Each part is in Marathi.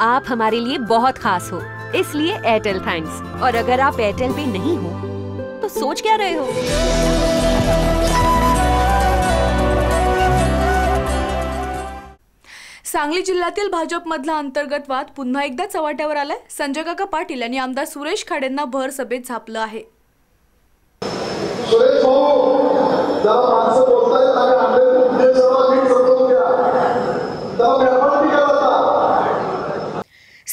आप हमारे लिए बहुत खास हो। इसलिए एयरटेल थैंक्स और अगर आप एयरटेल पे नहीं हो तो सोच क्या रहे हो? सांगली जिल्ह्यातील भाजपमधला अंतर्गत वाद पुन्हा एकदा चव्हाट्यावर आलाय. संजय काका पाटील यांनी आमदार सुरेश खाडेंना भर सभेत झापलं आहे.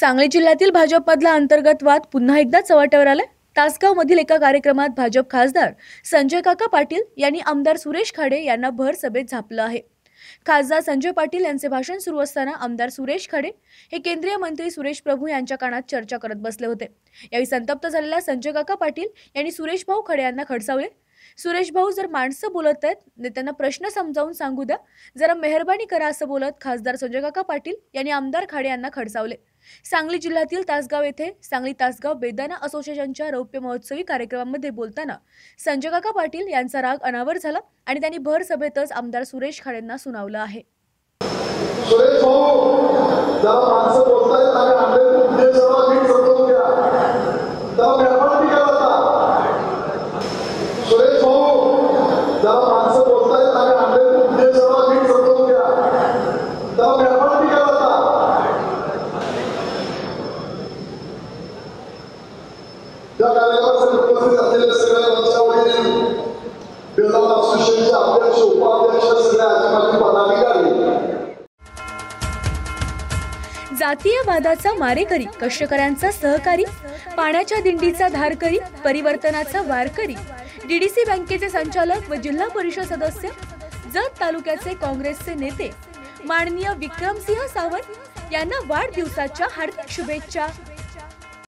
सांगली जिल्ह्यातील भाजपमधला अंतर्गत वाद पुन्हा एकदा चव्हाट्यावर आलाय. तासगाव मधील एका कार्यक्रमात भाजप खासदार संजय काका पाटील यांनी आमदार सुरेश खाडे यांना भर सभेत झापलं आहे. खासदार संजय पाटील यांचे भाषण सुरू असताना आमदार सुरेश खाडे हे केंद्रीय मंत्री सुरेश प्रभू यांच्या कानात चर्चा करत बसले होते. यावेळी संतप्त झालेल्या संजय काका पाटील यांनी सुरेश भाऊ खडे यांना खडसावले. सुरेश भाऊ जर माणसं बोलत आहेत नेत्यांना प्रश्न समजावून सांगू द्या. जरा मेहरबानी करा असं बोलत खासदार संजय काका पाटील यांनी आमदार खाडे यांना खडसावले. सांगली जिल्ह्यातील तासगाव येथे सांगली तासगाव बेदाना असोसिएशनच्या रौप्य महोत्सवी कार्यक्रमामध्ये बोलताना संजय काका पाटील यांचा राग अनावर झाला आणि त्यांनी भर सभेतच आमदार सुरेश खाडेंना सुनावलं आहे. जातीयवादाचा मारेकरी कष्टकऱ्यांचा सहकारी पाण्याच्या दिंडीचा धारकरी परिवर्तनाचा वारकरी डीडीसी बँकेचे संचालक व जिल्हा परिषद सदस्य जत तालुक्याचे काँग्रेसचे नेते माननीय विक्रमसिंह सावंत यांना वाढदिवसाच्या हार्दिक शुभेच्छा.